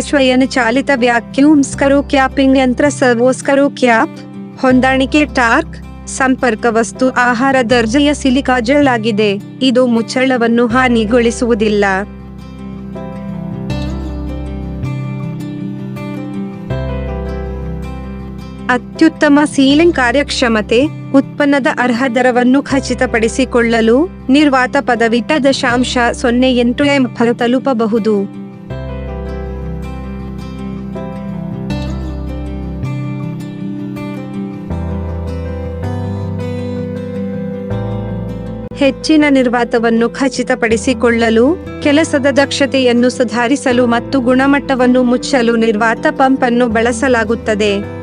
ಸ್ವಯನ ಚಾಲಿತ vacuum ಸ್ಕರೋ capping ಯಂತ್ರ ಸರ್ವೋಸ್ಕರೋ cap ಹೊಂದಾಣಿಕೆ ಟಾರ್ಕ್ ಸಂಪರ್ಕ ವಸ್ತು ಆಹಾರ ದರ್ಜೆಯ ಸಿಲಿಕಾ ಆಗಿದೆ ಇದು ಮುಚ್ಚಳವನ್ನು ಹಾನಿಗೊಳಿಸುವುದಿಲ್ಲ ಅತ್ಯುತ್ತಮ ಸೀಲಿಂಗ್ ಕಾರ್ಯಕ್ಷಮತೆ ಉತ್ಪನ್ನದ ಅರ್ಹ ದರವನ್ನು ಖಚಿತಪಡಿಸಿಕೊಳ್ಳಲು ನಿರ್ವಾತ ಪದವಿಟ್ಟ ದಶಾಂಶ ಸೊನ್ನೆ ಎಂಟು ಎಂ ತಲುಪಬಹುದು ಹೆಚ್ಚಿನ ನಿರ್ವಾತವನ್ನು ಖಚಿತಪಡಿಸಿಕೊಳ್ಳಲು ಕೆಲಸದ ದಕ್ಷತೆಯನ್ನು ಸುಧಾರಿಸಲು ಮತ್ತು ಗುಣಮಟ್ಟವನ್ನು ಮುಚ್ಚಲು ನಿರ್ವಾತ ಪಂಪ್ ಅನ್ನು ಬಳಸಲಾಗುತ್ತದೆ.